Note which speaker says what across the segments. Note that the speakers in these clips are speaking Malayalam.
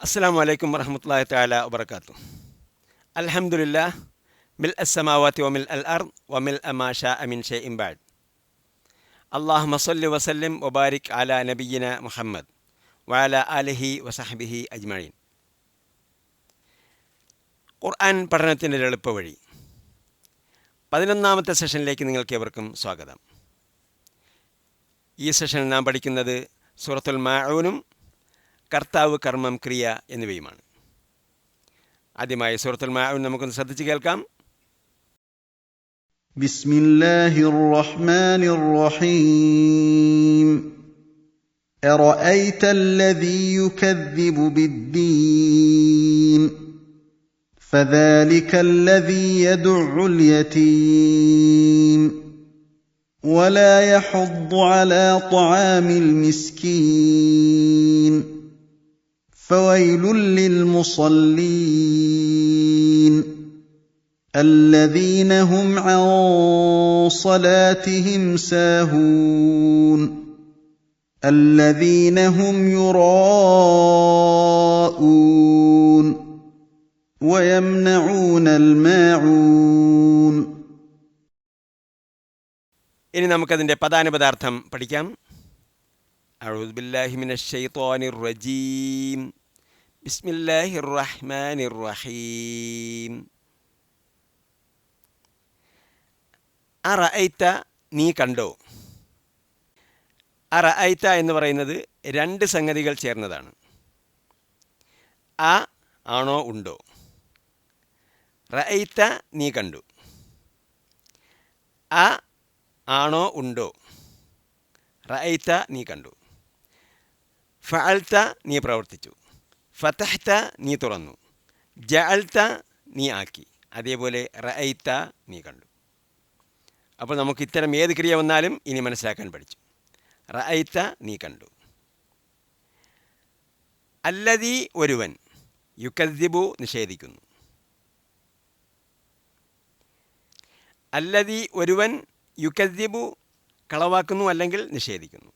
Speaker 1: അസ്സാം വലൈക്കും വറഹമത്തല്ലാ താല വബർക്കാത്തു അൽഹംദുലില്ലാ മിൽ അസ്സമാവാത്തി വമിൽ അൽ അർ വമിൽ അമാഷ അമിൻ ഷെ ഇംബാഡ് അള്ളാഹു മസല്ലി വസല്ലിം വബാരിക് അല നബിയിന മുഹമ്മദ് വഅല ആലിഹി വസഹബിഹി അജ്മഴീൻ ഖുർആൻ പഠനത്തിന്റെ ഒരു എളുപ്പവഴി പതിനൊന്നാമത്തെ സെഷനിലേക്ക് നിങ്ങൾക്ക് ഏവർക്കും സ്വാഗതം. ഈ സെഷനിൽ നാം പഠിക്കുന്നത് സൂറത്തുൽ മാഊനും കർത്താവ് കർമ്മം ക്രിയ എന്നിവയുമാണ് ആദ്യമായി സൂറത്തുൽ മാഊൻ നമുക്കൊന്ന് ശ്രദ്ധിച്ച് കേൾക്കാം
Speaker 2: بسم الله الرحمن الرحيم ارايت الذي يكذب بالدين فذلك الذي يدع اليتيم ولا يحض على طعام المسكين فويل للمصلين الذين هم عن صلاتهم ساهون الذين هم يراءون ويمنعون الماعون
Speaker 1: ഇനി നമുക്കതിൻ്റെ പദാനുപദാർത്ഥം പഠിക്കാം അഊദു ബില്ലാഹി മിനശ് ശൈത്വാനിർ റജീം ബിസ്മില്ലാഹിർ റഹ്മാനിർ റഹീം അറഅയ്ത നീ കണ്ടോ? അറഅയ്ത എന്ന് പറയുന്നത് രണ്ട് സംഗതികൾ ചേർന്നതാണ്. ആ ആണോ ഉണ്ടോ? റഐത്ത നീ കണ്ടു. ആ ആണോ ഉണ്ടോ? റഐത്ത നീ കണ്ടു. ഫഅൽത്ത നീ പ്രവർത്തിച്ചു. ഫതഹ്ത നീ തുറന്നു. ജഅൽത്ത നീ ആക്കി. അതേപോലെ റഅയ്ത നീ കണ്ടു. അപ്പോൾ നമുക്ക് ഇത്തരം ഏത് ക്രിയ വന്നാലും ഇനി മനസ്സിലാക്കാൻ പഠിച്ചു. റഅയ്ത്ത നീ കണ്ടു. അല്ലതി ഒരുവൻ യുക്കദ്ദിബു നിഷേധിക്കുന്നു. അല്ലതി ഒരുവൻ യുക്കദ്ദിബു കളവാക്കുന്നു അല്ലെങ്കിൽ നിഷേധിക്കുന്നു.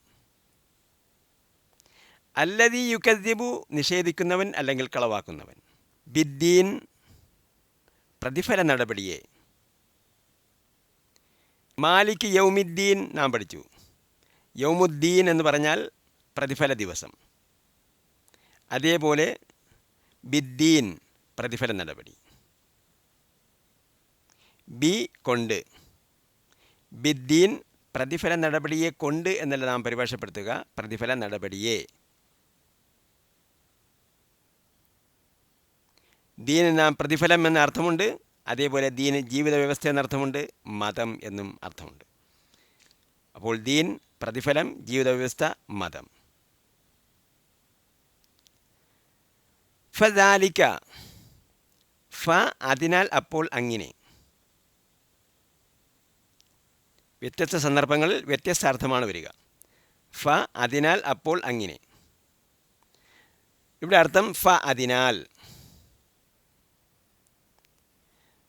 Speaker 1: അല്ലതീ യുക്കദ്ദിബു നിഷേധിക്കുന്നവൻ അല്ലെങ്കിൽ കളവാക്കുന്നവൻ. ബിദ്ദീൻ പ്രതിഫല നടപടിയെ. മാലിക് യൗമുദ്ദീൻ നാം പഠിച്ചു. യൗമുദ്ദീൻ എന്ന് പറഞ്ഞാൽ പ്രതിഫല ദിവസം. അതേപോലെ ബിദ്ദീൻ പ്രതിഫല നടപടി. ബി കൊണ്ട്. ബിദ്ദീൻ പ്രതിഫല നടപടിയെ കൊണ്ട് എന്നല്ല നാം പരിഭാഷപ്പെടുത്തുക പ്രതിഫല നടപടിയെ. ദീന് നാം പ്രതിഫലം എന്ന അർത്ഥമുണ്ട്. അതേപോലെ ദീന് ജീവിത വ്യവസ്ഥ എന്നർത്ഥമുണ്ട് മതം എന്നും അർത്ഥമുണ്ട്. അപ്പോൾ ദീൻ പ്രതിഫലം ജീവിത വ്യവസ്ഥ മതം. ഫദാലിക്ക ഫ അതിനാൽ അപ്പോൾ അങ്ങനെ. വ്യത്യസ്ത സന്ദർഭങ്ങളിൽ വ്യത്യസ്ത അർത്ഥമാണ് വരിക. ഫ അതിനാൽ അപ്പോൾ അങ്ങനെ. ഇവിടെ അർത്ഥം ഫ അതിനാൽ.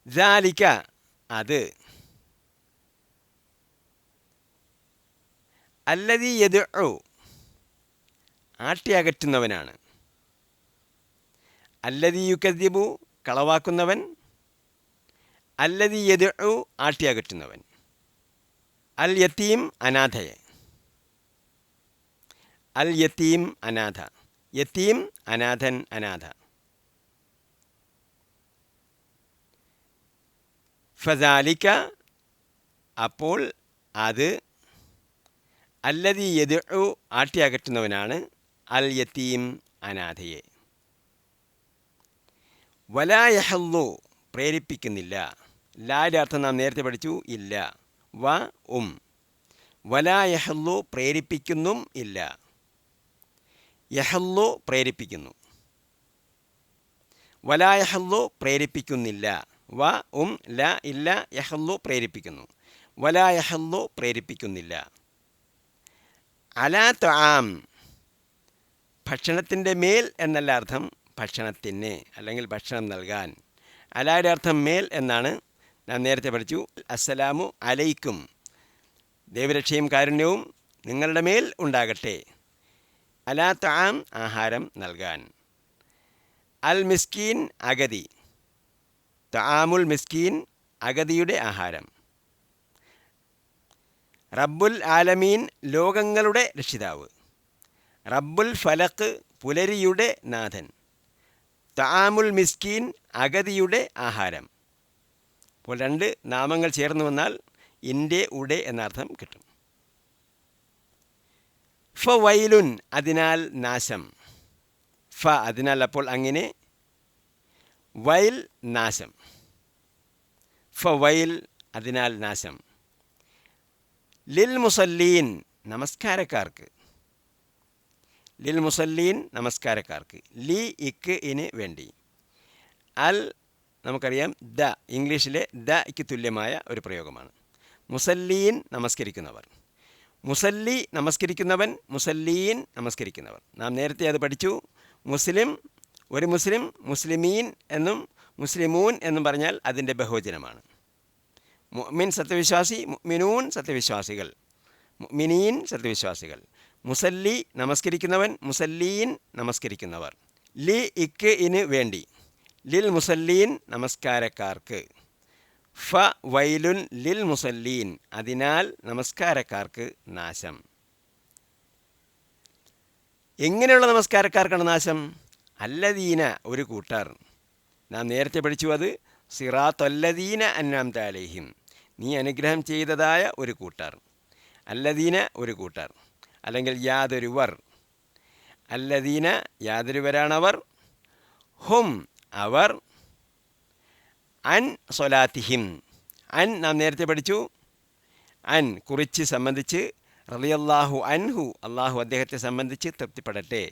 Speaker 1: ജാലിക്ക അത്. അല്ലതി യദു ആട്ടിയകറ്റുന്നവനാണ്. അല്ലതി യുക്കദ്യബു കളവാക്കുന്നവൻ. അല്ലതി യദു ആട്ടിയകറ്റുന്നവൻ. അൽ യത്തീം അനാഥയെ. അൽ യത്തീം അനാഥ. യത്തീം അനാഥൻ അനാഥ. ഫസാലിക്ക അപ്പോൾ അത് അല്ലതി യദു ആട്ടിയകറ്റുന്നവനാണ് അൽ യത്തീം അനാഥയെ. വലായഹല്ലു പ്രേരിപ്പിക്കുന്നില്ല. ലായുടെ അർത്ഥം നാം നേരത്തെ പഠിച്ചു ഇല്ല. വ ഉം. വലായഹല്ലു പ്രേരിപ്പിക്കുന്നും ഇല്ല. യഹല്ലു പ്രേരിപ്പിക്കുന്നു. വലായഹല്ലു പ്രേരിപ്പിക്കുന്നില്ല. വ ഉം ല ഇല്ല യഹല്ലു പ്രേരിപ്പിക്കുന്നു. വലാ യഹല്ലു പ്രേരിപ്പിക്കുന്നില്ല. അലാ ത്വാം. ഭക്ഷണത്തിന്റെ മേൽ എന്നല്ല അർത്ഥം ഭക്ഷണത്തിന് അല്ലെങ്കിൽ ഭക്ഷണം നൽകാൻ. അലായുടെ അർത്ഥം മേൽ എന്നാണ് ഞാൻ നേരത്തെ പഠിച്ചു. അസ്സലാമു അലൈക്കും. ദൈവരക്ഷയും കാരുണ്യവും നിങ്ങളുടെ മേൽ ഉണ്ടാകട്ടെ. അലാ താം ആഹാരം നൽകാൻ. അൽ മിസ്കീൻ അഗതി. താമുൽ മിസ്കീൻ അഗതിയുടെ ആഹാരം. റബ്ബുൽ ആലമീൻ ലോകങ്ങളുടെ രക്ഷിതാവ്. റബ്ബുൽ ഫലക്ക് പുലരിയുടെ നാഥൻ. തആമുൽ മിസ്കീൻ അഗതിയുടെ ആഹാരം. അപ്പോൾ രണ്ട് നാമങ്ങൾ ചേർന്ന് വന്നാൽ ഇന്റെ ഉടെ എന്നർത്ഥം കിട്ടും. ഫ വൈലുൻ അതിനാൽ നാശം. ഫ അതിനാൽ അപ്പോൾ അങ്ങനെ. വൈൽ നാശം. ഫ വൈൽ അതിനാൽ നാശം. ലിൽ മുസല്ലീൻ നമസ്കാരക്കാർക്ക്. ലിൽ മുസല്ലീൻ നമസ്കാരക്കാർക്ക്. ലി ഇക്ക് ഇന് വേണ്ടി. അൽ നമുക്കറിയാം ദ ഇംഗ്ലീഷിലെ ദ ഇക്ക് തുല്യമായ ഒരു പ്രയോഗമാണ്. മുസല്ലീൻ നമസ്കരിക്കുന്നവർ. മുസല്ലി നമസ്കരിക്കുന്നവൻ മുസല്ലീൻ നമസ്കരിക്കുന്നവർ. നാം നേരത്തെ അത് പഠിച്ചു. മുസ്ലിം ഒരു മുസ്ലിം മുസ്ലിമീൻ എന്നും മുസ്ലിമൂൻ എന്ന് പറഞ്ഞാൽ അതിന്റെ ബഹുവചനമാണ് മുഅ്മിൻ സത്യവിശ്വാസി മുഅ്മിനൂൻ സത്യവിശ്വാസികൾ. മുഅ്മിനീൻ സത്യവിശ്വാസികൾ. മുസല്ലി നമസ്കരിക്കുന്നവൻ മുസല്ലീൻ നമസ്കരിക്കുന്നവർ. ലി ഇക്ക് ഇന് വേണ്ടി. ലിൽ മുസല്ലീൻ നമസ്കാരക്കാർക്ക്. ഫ വൈലുൻ ലിൽ മുസല്ലീൻ അതിനാൽ നമസ്കാരക്കാർക്ക് നാശം. എങ്ങനെയുള്ള നമസ്കാരക്കാർക്കാണ് നാശം? അല്ലദീന ഒരു കൂട്ടർ. നാം നേരത്തെ പഠിച്ചു അത് സിറാത്തൊല്ലദീന അന്നാം താലേഹിം നീ അനുഗ്രഹം ചെയ്തതായ ഒരു കൂട്ടർ. അല്ലദീന ഒരു കൂട്ടർ. അല്ലെങ്കിൽ യാതൊരുവർ അല്ലദീന യാതൊരുവരാണവർ ഹും അവർ. അൻ സൊലാത്തിഹിം അൻ നാം നേരത്തെ പഠിച്ചു. അൻ കുറിച്ച് സംബന്ധിച്ച് റളിയല്ലാഹു അൻഹു അള്ളാഹു അദ്ദേഹത്തെ സംബന്ധിച്ച് തൃപ്തിപ്പെടട്ടെ.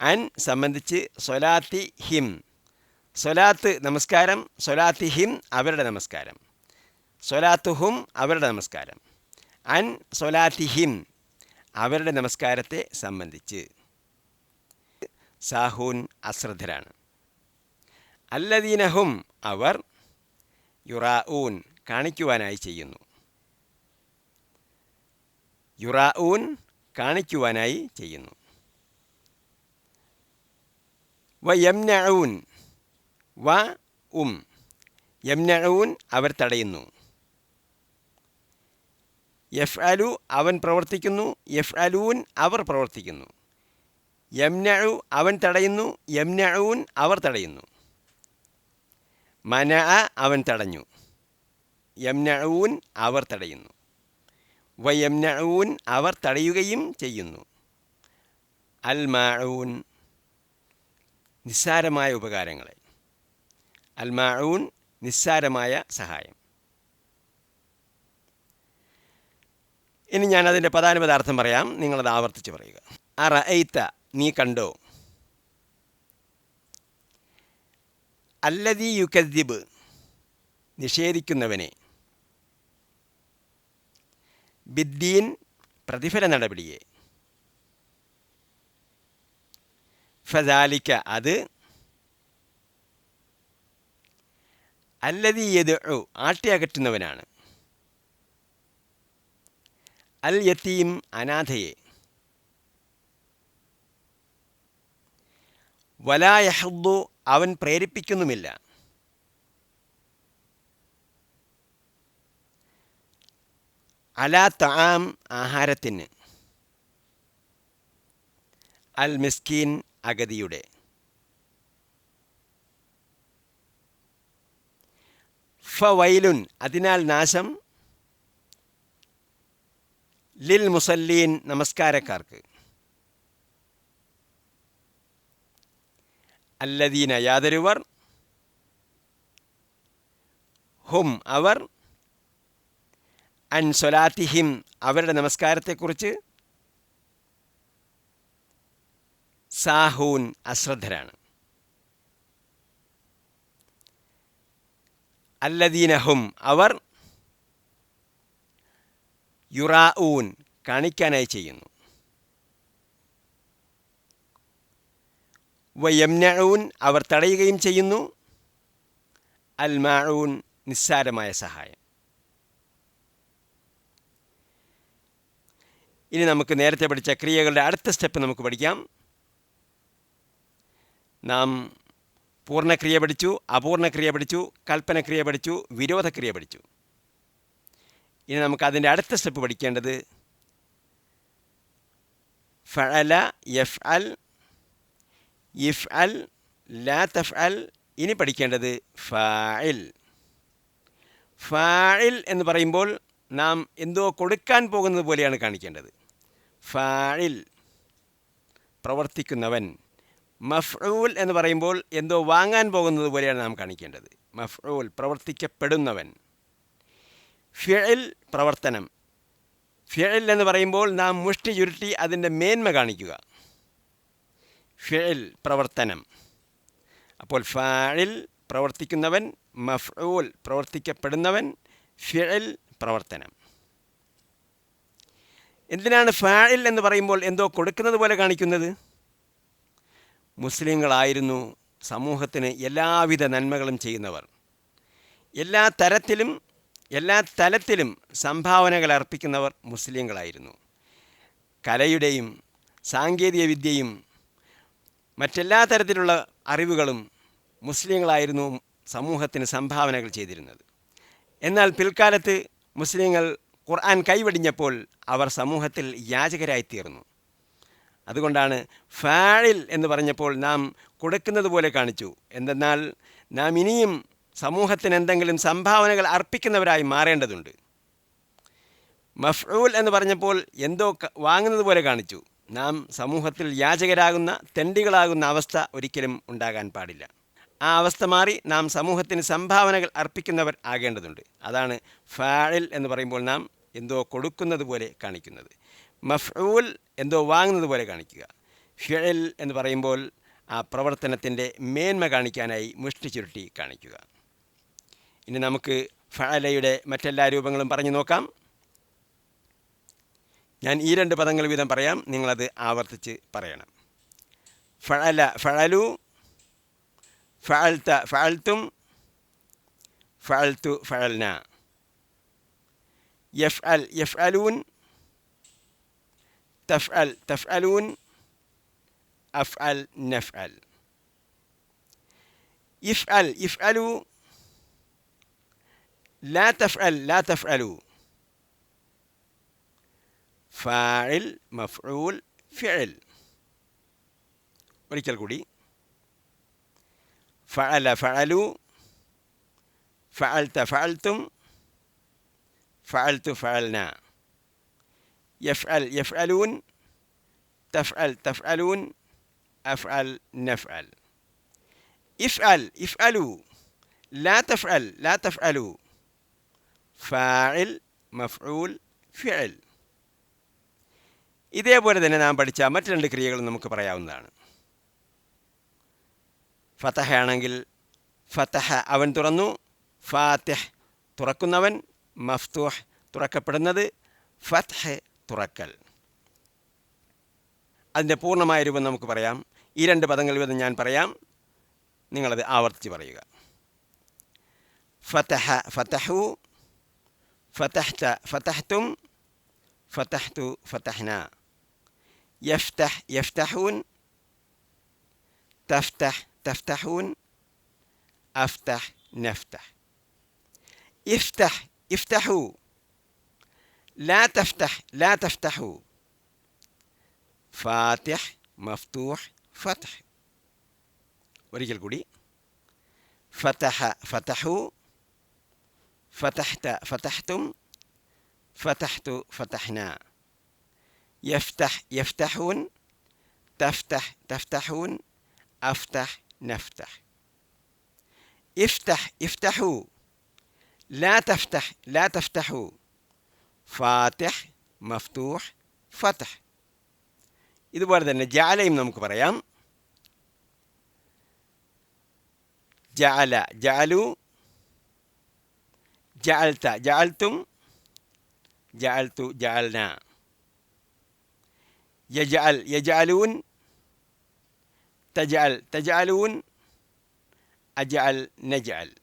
Speaker 1: അൻ സംബന്ധിച്ച് സൊലാത്തി ഹിം സൊലാത്ത് നമസ്കാരം സൊലാത്തിഹിം അവരുടെ നമസ്കാരം. സൊലാത്തുഹും അവരുടെ നമസ്കാരം. അൻ സൊലാത്തിഹിം അവരുടെ നമസ്കാരത്തെ സംബന്ധിച്ച്. സാഹൂൻ അശ്രദ്ധരാണ്. അല്ലദീനഹും അവർ യുറാഊൻ കാണിക്കുവാനായി ചെയ്യുന്നു. യുറാഊൻ കാണിക്കുവാനായി ചെയ്യുന്നു. വ യംനഊൻ വ ഉം. യംനഊൻ അവർ തടയുന്നു. യഫ് അലു അവൻ പ്രവർത്തിക്കുന്നു. യഫ് അലൂൻ അവർ പ്രവർത്തിക്കുന്നു. യംനഉ അവൻ തടയുന്നു. യംനഊൻ അവർ തടയുന്നു. മന അവൻ തടഞ്ഞു. യംനഊൻ അവർ തടയുന്നു. വയംനഊൻ അവർ തടയുകയും ചെയ്യുന്നു. അൽ മാഊൻ നിസ്സാരമായ ഉപകാരങ്ങളെ. അൽ മാഊൻ നിസ്സാരമായ സഹായം. ഇനി ഞാൻ അതിന്റെ പദാർത്ഥം പറയാം. നിങ്ങളത് ആവർത്തിച്ച് പറയുക. അറ എയ്ത്ത നീ കണ്ടോ? അല്ലതീ യുക്കദ്ദിബ് നിഷേധിക്കുന്നവനെ. ബിദ്ദീൻ പ്രതിഫല നടപടിയെ. ഫദാലിക്ക അത് അല്ലതീ യദു ആട്ടിയകറ്റുന്നവനാണ് അൽ യത്തീം അനാഥയെ. വലായഹദ്ദു അവൻ പ്രേരിപ്പിക്കുന്നുമില്ല. അലാ താം ആഹാരത്തിന്. അൽ മിസ്കീൻ അഗതിയുടെ. ഫവൈലുൻ അതിനാൽ നാശം. ലിൽ മുസല്ലീൻ നമസ്കാരക്കാർക്ക്. അല്ലദീന യാതൊരുവർ. ഹും അവർ. അൻ സൊലാത്തിഹിം അവരുടെ നമസ്കാരത്തെക്കുറിച്ച്. സാഹൂൻ അശ്രദ്ധരാണ്. അല്ലദീനഹും അവർ യുറാഊൻ കാണിക്കാനായി ചെയ്യുന്നു. വയംനഊൻ അവർ തടയുകയും ചെയ്യുന്നു. അൽ മാഊൻ നിസ്സാരമായ സഹായം. ഇനി നമുക്ക് നേരത്തെ പഠിച്ച ക്രിയകളുടെ അടുത്ത സ്റ്റെപ്പ് നമുക്ക് പഠിക്കാം. നാം പൂർണക്രിയ പഠിച്ചു അപൂർണക്രിയ പഠിച്ചു കൽപ്പനക്രിയ പഠിച്ചു വിരോധക്രിയ പഠിച്ചു. ഇനി നമുക്ക് അതിന്റെ അടുത്ത സ്റ്റെപ്പ് പഠിക്കേണ്ടത് ഫഅല യഫ് അൽ ഇഫ് അൽ ലാ തഫ് അൽ ഇനി പഠിക്കേണ്ടത് ഫാഇൽ. ഫാഇൽ എന്ന് പറയുമ്പോൾ നാം എന്തോ കൊടുക്കാൻ പോകുന്നത് പോലെയാണ് കാണിക്കേണ്ടത്. ഫാഇൽ പ്രവർത്തിക്കുന്നവൻ. മഫ്ഊൽ എന്ന് പറയുമ്പോൾ എന്തോ വാങ്ങാൻ പോകുന്നത് പോലെയാണ് നാം കാണിക്കേണ്ടത്. മഫ്ഊൽ പ്രവർത്തിക്കപ്പെടുന്നവൻ. ഫിഴൽ പ്രവർത്തനം. ഫിഴൽ എന്ന് പറയുമ്പോൾ നാം മുഷ്ടി ചുരുട്ടി അതിന്റെ മേന്മ കാണിക്കുക. ഫിഴൽ പ്രവർത്തനം. അപ്പോൾ ഫാഴിൽ പ്രവർത്തിക്കുന്നവൻ. മഫ്ഊൽ പ്രവർത്തിക്കപ്പെടുന്നവൻ. ഫിഴൽ പ്രവർത്തനം. എന്തിനാണ് ഫാഴിൽ എന്ന് പറയുമ്പോൾ എന്തോ കൊടുക്കുന്നത് പോലെ കാണിക്കുന്നത്? മുസ്ലിങ്ങളായിരുന്നു സമൂഹത്തിന് എല്ലാവിധ നന്മകളും ചെയ്യുന്നവർ. എല്ലാ തരത്തിലും എല്ലാ തലത്തിലും സംഭാവനകൾ അർപ്പിക്കുന്നവർ മുസ്ലിങ്ങളായിരുന്നു. കലയുടെയും സാങ്കേതിക വിദ്യയും മറ്റെല്ലാ തരത്തിലുള്ള അറിവുകളും മുസ്ലിങ്ങളായിരുന്നു സമൂഹത്തിന് സംഭാവനകൾ ചെയ്തിരുന്നത്. എന്നാൽ പിൽക്കാലത്ത് മുസ്ലിങ്ങൾ ഖുർആൻ കൈവടിഞ്ഞപ്പോൾ അവർ സമൂഹത്തിൽ യാചകരായി തീർന്നു അതുകൊണ്ടാണ് ഫാഴിൽ എന്ന് പറഞ്ഞപ്പോൾ നാം കൊടുക്കുന്നത് പോലെ കാണിച്ചു. എന്തെന്നാൽ നാം ഇനിയും സമൂഹത്തിന് എന്തെങ്കിലും സംഭാവനകൾ അർപ്പിക്കുന്നവരായി മാറേണ്ടതുണ്ട്. മഫ്ഊൽ എന്ന് പറഞ്ഞപ്പോൾ എന്തോ വാങ്ങുന്നത് പോലെ കാണിച്ചു. നാം സമൂഹത്തിൽ യാചകരാകുന്ന തെണ്ടികളാകുന്ന അവസ്ഥ ഒരിക്കലും ഉണ്ടാകാൻ പാടില്ല. ആ അവസ്ഥ മാറി നാം സമൂഹത്തിന് സംഭാവനകൾ അർപ്പിക്കുന്നവർ ആകേണ്ടതുണ്ട്. അതാണ് ഫാഴിൽ എന്ന് പറയുമ്പോൾ നാം എന്തോ കൊടുക്കുന്നത് പോലെ കാണിക്കുന്നത്. മഫ്ഊൽ എന്തോ വാങ്ങുന്നത് പോലെ കാണിക്കുക. ഫിഴൽ എന്ന് പറയുമ്പോൾ ആ പ്രവർത്തനത്തിന്റെ മേന്മ കാണിക്കാനായി മുഷ്ടി ചുരുട്ടി കാണിക്കുക. ഇനി നമുക്ക് ഫഴലയുടെ മറ്റെല്ലാ രൂപങ്ങളും പറഞ്ഞു നോക്കാം. ഞാൻ ഈ രണ്ട് പദങ്ങൾ വീതം പറയാം. നിങ്ങളത് ആവർത്തിച്ച് പറയണം. ഫഴല ഫഴലു ഫഴൽത്ത ഫഴൽത്തും ഫഴൽത്തു ഫഴൽന യഫ് അൽ യഫ്അൽ യഫ്അലൂൻ തഫ്അൽ തഫ്അലൂൻ അഫ്അൽ നഫ്അൽ يفعل يفعلوا لا تفعل لا تفعلوا فاعل مفعول فعل ഒരിക്കൽ കൂടി فعل فعلوا فعلت فعلتم فعلت فعلنا يفعل يفعلون تفعل تفعلون أفعل نفعل افعل افعلوا لا تفعل لا تفعلوا فاعل مفعول فعل ഇതേപോലെ തന്നെ നാം പഠിച്ച മറ്റ് രണ്ട് ക്രിയകൾ നമുക്ക് പറയാവുന്നതാണ് ഫതഹ ആണെങ്കിൽ ഫതഹ അവൻ തുറന്നു ഫാത്തിഹ് തുറക്കുന്നവൻ മഫ്തൂഹ് തുറക്കപ്പെടുന്നത് ഫത്ഹ് തുറക്കൽ. അതിന്റെ പൂർണമായ രൂപം നമുക്ക് പറയാം. ഈ രണ്ട് പദങ്ങൾ വന്ന് ഞാൻ പറയാം. നിങ്ങളത് ആവർത്തിച്ച് പറയുക. ഫതഹ ഫതഹു ഫതഹ്ത ഫതഹ്തും ഫതഹ്തു ഫതഹ്ന. യഫ്തഹ് യഫ്തഹൂൻ തഫ്തഹ് തഫ്തഹൂൻ അഫ്തഹ് നഫ്തഹ്. ഇഫ്തഹ് ഇഫ്തഹു. لا تفتح لا تفتحوا. فاتح مفتوح فتح. ورجل قولي. فتح فتحوا. فتحت فتحتم. فتحت فتحنا. يفتح يفتحون. تفتح تفتحون. أفتح نفتح. افتح افتحوا. لا تفتح لا تفتحوا. فاتح مفتوح فتح. ఇది వరదన్న جعل من مكبر يام جعل جعلوا جعلت جعلتم جعلت جعلنا يجعل يجعلون تجعل تجعلون أجعل نجعل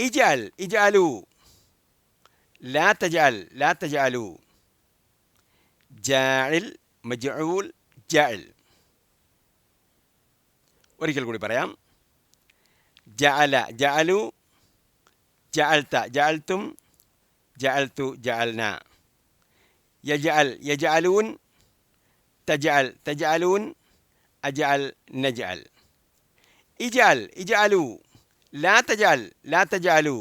Speaker 1: اجعل اجعلوا ഒരിക്കൽ കൂടി പറയാം. ജഅല ജഅലു ജഅൽത ജഅൽത്തും ജഅൽത്തു ജഅൽന. യജഅൽ യജഅലൂൻ തജഅൽ തജഅലൂൻ അജഅൽ നജഅൽ. ഇജഅൽ ഇജഅലു. ലാ തജഅൽ ലാ തജഅലു.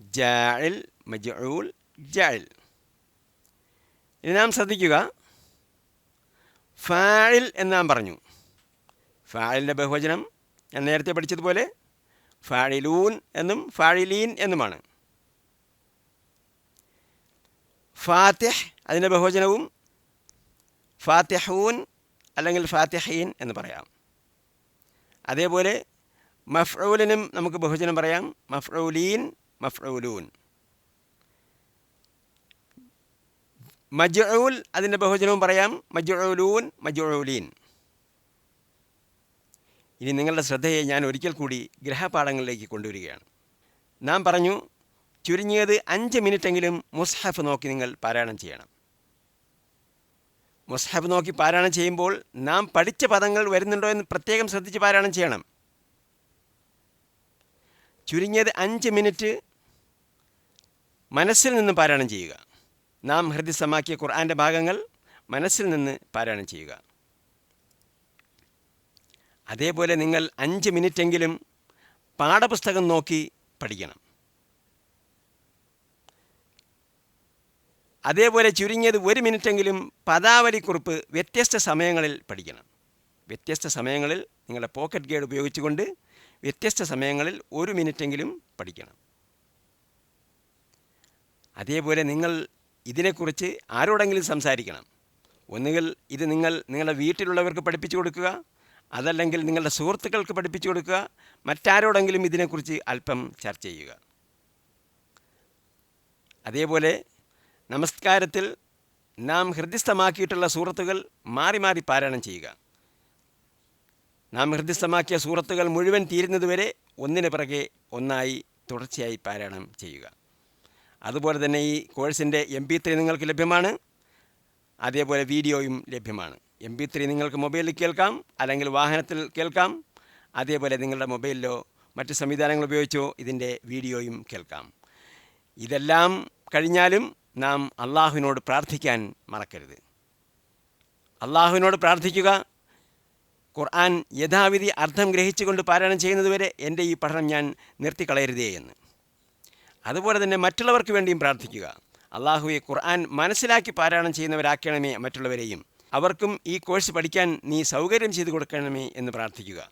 Speaker 1: ജാഇൽ മജ്ഊൽ ജാഇൽ. ഇനി നാം ശ്രദ്ധിക്കുക. ഫാഇൽ എന്ന് നാം പറഞ്ഞു. ഫാഇലിന്റെ ബഹുവചനം ഞാൻ നേരത്തെ പഠിച്ചതുപോലെ ഫാഴിലൂൻ എന്നും ഫാഴിലീൻ എന്നുമാണ്. ഫാത്തിഹ് അതിന്റെ ബഹുവചനവും ഫാത്തിഹൂൻ അല്ലെങ്കിൽ ഫാത്തിഹീൻ എന്ന് പറയാം. അതേപോലെ മഫ്ഊലിനും നമുക്ക് ബഹുജനം പറയാം. മഫ്ഊലീൻ മഫ്ഊലൂൻ. മജ്ഊൽ അതിന്റെ ബഹുജനവും പറയാം. മജ്ഊലൂൻ മജ്ഊലീൻ. ഇനി നിങ്ങളുടെ ശ്രദ്ധയെ ഞാൻ ഒരിക്കൽ കൂടി ഗ്രഹപാഠങ്ങളിലേക്ക് കൊണ്ടുവരികയാണ്. നാം പറഞ്ഞു ചുരുങ്ങിയത് അഞ്ച് മിനിറ്റെങ്കിലും മുസ്ഹഫ് നോക്കി നിങ്ങൾ പാരായണം ചെയ്യണം. മുസ്ഹഫ് നോക്കി പാരായണം ചെയ്യുമ്പോൾ നാം പഠിച്ച പദങ്ങൾ വരുന്നുണ്ടോ എന്ന് പ്രത്യേകം ശ്രദ്ധിച്ച് പാരായണം ചെയ്യണം. ചുരുങ്ങിയത് അഞ്ച് മിനിറ്റ് മനസ്സിൽ നിന്ന് പാരായണം ചെയ്യുക. നാം ഹൃദയസമാക്കിയ ഖുർആന്റെ ഭാഗങ്ങൾ മനസ്സിൽ നിന്ന് പാരായണം ചെയ്യുക. അതേപോലെ നിങ്ങൾ അഞ്ച് മിനിറ്റെങ്കിലും പാഠപുസ്തകം നോക്കി പഠിക്കണം. അതേപോലെ ചുരുങ്ങിയത് ഒരു മിനിറ്റെങ്കിലും പദാവലിക്കുറിപ്പ് വ്യത്യസ്ത സമയങ്ങളിൽ പഠിക്കണം. വ്യത്യസ്ത സമയങ്ങളിൽ നിങ്ങളുടെ പോക്കറ്റ് ഗൈഡ് ഉപയോഗിച്ചുകൊണ്ട് വ്യത്യസ്ത സമയങ്ങളിൽ ഒരു മിനിറ്റെങ്കിലും പഠിക്കണം. അതേപോലെ നിങ്ങൾ ഇതിനെക്കുറിച്ച് ആരോടെങ്കിലും സംസാരിക്കണം. ഒന്നുകിൽ ഇത് നിങ്ങൾ നിങ്ങളുടെ വീട്ടിലുള്ളവർക്ക് പഠിപ്പിച്ചു കൊടുക്കുക അതല്ലെങ്കിൽ നിങ്ങളുടെ സുഹൃത്തുക്കൾക്ക് പഠിപ്പിച്ചു കൊടുക്കുക മറ്റാരോടെങ്കിലും ഇതിനെക്കുറിച്ച് അല്പം ചർച്ച ചെയ്യുക. അതേപോലെ നമസ്കാരത്തിൽ നാം ഹൃദ്യസ്ഥമാക്കിയിട്ടുള്ള സൂറത്തുകൾ മാറി മാറി പാരായണം ചെയ്യുക. നാം ഹൃദ്യസ്ഥമാക്കിയ സൂറത്തുകൾ മുഴുവൻ തീരുന്നതുവരെ ഒന്നിന് പിറകെ ഒന്നായി തുടർച്ചയായി പാരായണം ചെയ്യുക. അതുപോലെ തന്നെ ഈ കോഴ്സിന്റെ എം പി ത്രീ നിങ്ങൾക്ക് ലഭ്യമാണ്. അതേപോലെ വീഡിയോയും ലഭ്യമാണ്. എം പി ത്രീ നിങ്ങൾക്ക് മൊബൈലിൽ കേൾക്കാം അല്ലെങ്കിൽ വാഹനത്തിൽ കേൾക്കാം. അതേപോലെ നിങ്ങളുടെ മൊബൈലിലോ മറ്റ് സംവിധാനങ്ങൾ ഉപയോഗിച്ചോ ഇതിന്റെ വീഡിയോയും കേൾക്കാം. ഇതെല്ലാം കഴിഞ്ഞാലും നാം അള്ളാഹുവിനോട് പ്രാർത്ഥിക്കാൻ മറക്കരുത്. അള്ളാഹുവിനോട് പ്രാർത്ഥിക്കുക. ഖുർആൻ യഥാവിധി അർത്ഥം ഗ്രഹിച്ചുകൊണ്ട് പാരായണം ചെയ്യുന്നതുവരെ എന്റെ ഈ പഠനം ഞാൻ നിർത്തിക്കളയരുതേ എന്ന്. അതുപോലെ തന്നെ മറ്റുള്ളവർക്ക് വേണ്ടിയും പ്രാർത്ഥിക്കുക. അള്ളാഹുവെ ഖുർആൻ മനസ്സിലാക്കി പാരായണം ചെയ്യുന്നവരാക്കണമേ മറ്റുള്ളവരെയും. അവർക്കും ഈ കോഴ്സ് പഠിക്കാൻ നീ സൗകര്യം ചെയ്തു കൊടുക്കണമേ എന്ന് പ്രാർത്ഥിക്കുക.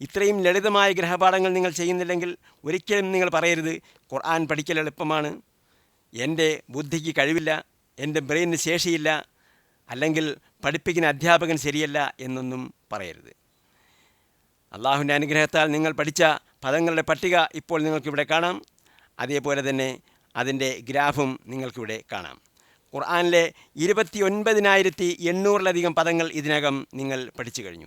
Speaker 1: ഇത്രയും ലളിതമായ ഗ്രഹപാഠങ്ങൾ നിങ്ങൾ ചെയ്യുന്നില്ലെങ്കിൽ ഒരിക്കലും നിങ്ങൾ പറയരുത് ഖുർആൻ പഠിക്കൽ എളുപ്പമാണ്. എന്റെ ബുദ്ധിക്ക് കഴിവില്ല എന്റെ ബ്രെയിനിന് ശേഷിയില്ല അല്ലെങ്കിൽ പഠിപ്പിക്കുന്ന അധ്യാപകൻ ശരിയല്ല എന്നൊന്നും പറയരുത്. അള്ളാഹുവിന്റെ അനുഗ്രഹത്താൽ നിങ്ങൾ പഠിച്ച പദങ്ങളുടെ പട്ടിക ഇപ്പോൾ നിങ്ങൾക്കിവിടെ കാണാം. അതേപോലെ തന്നെ അതിന്റെ ഗ്രാഫും നിങ്ങൾക്കിവിടെ കാണാം. ഖുർആാനിലെ ഇരുപത്തി ഒൻപതിനായിരത്തി എണ്ണൂറിലധികം പദങ്ങൾ ഇതിനകം നിങ്ങൾ പഠിച്ചു കഴിഞ്ഞു.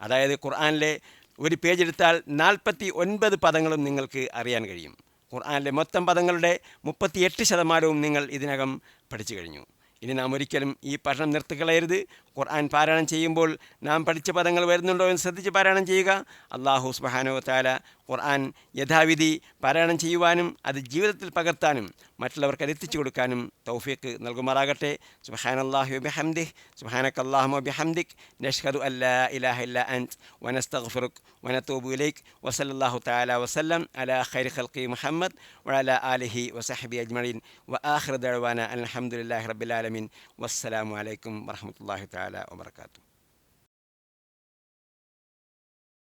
Speaker 1: അതായത് ഖുർആാനിലെ ഒരു പേജ് എടുത്താൽ നാൽപ്പത്തി ഒൻപത് പദങ്ങളും നിങ്ങൾക്ക് അറിയാൻ കഴിയും. ഖുർആാനിലെ മൊത്തം പദങ്ങളുടെ മുപ്പത്തിയെട്ട് ശതമാനവും നിങ്ങൾ ഇതിനകം പഠിച്ചു കഴിഞ്ഞു. ഇനി നാം ഒരിക്കലും ഈ പഠനം നിർത്തിക്കളയരുത്. ഖുർആൻ പാരായണം ചെയ്യുമ്പോൾ നാം പഠിച്ച പദങ്ങൾ വരുന്നുണ്ടോ എന്ന് ശ്രദ്ധിച്ച് പാരായണം ചെയ്യുക. അള്ളാഹു സുബാനോ താല ഖുർആൻ യഥാവിധി പാരായണം ചെയ്യുവാനും അത് ജീവിതത്തിൽ പകർത്താനും മറ്റുള്ളവർക്ക് അത് എത്തിച്ചു കൊടുക്കാനും തൗഫീഖ് നൽകുമാറാകട്ടെ. സുബഹാൻ അള്ളാഹു ബിഹംദിഹ് സുബഹാനക്ക് അള്ളാഹു ബിഹംദിക് നഷ്ഹദു അല്ലാ ഇലാഹ ഇല്ല അൻത് വനസ്തഗ്ഫിറുക് വനത്തൂബു ഇലൈക് വസല്ലല്ലാഹു തആല വസല്ലം അലാ ഖൈർ ഖൽഖി മുഹമ്മദ് വഅലാ ആലിഹി വസഹബി അജ്മീൻ വആഖിറു ആഹ്റദ് അൽഹംദുലില്ലാഹി റബ്ബിൽ ആലമീൻ. വസ്സലാമു അലൈക്കും വറഹ്മത്തുള്ളാഹി തആല വബറകാതുഹു.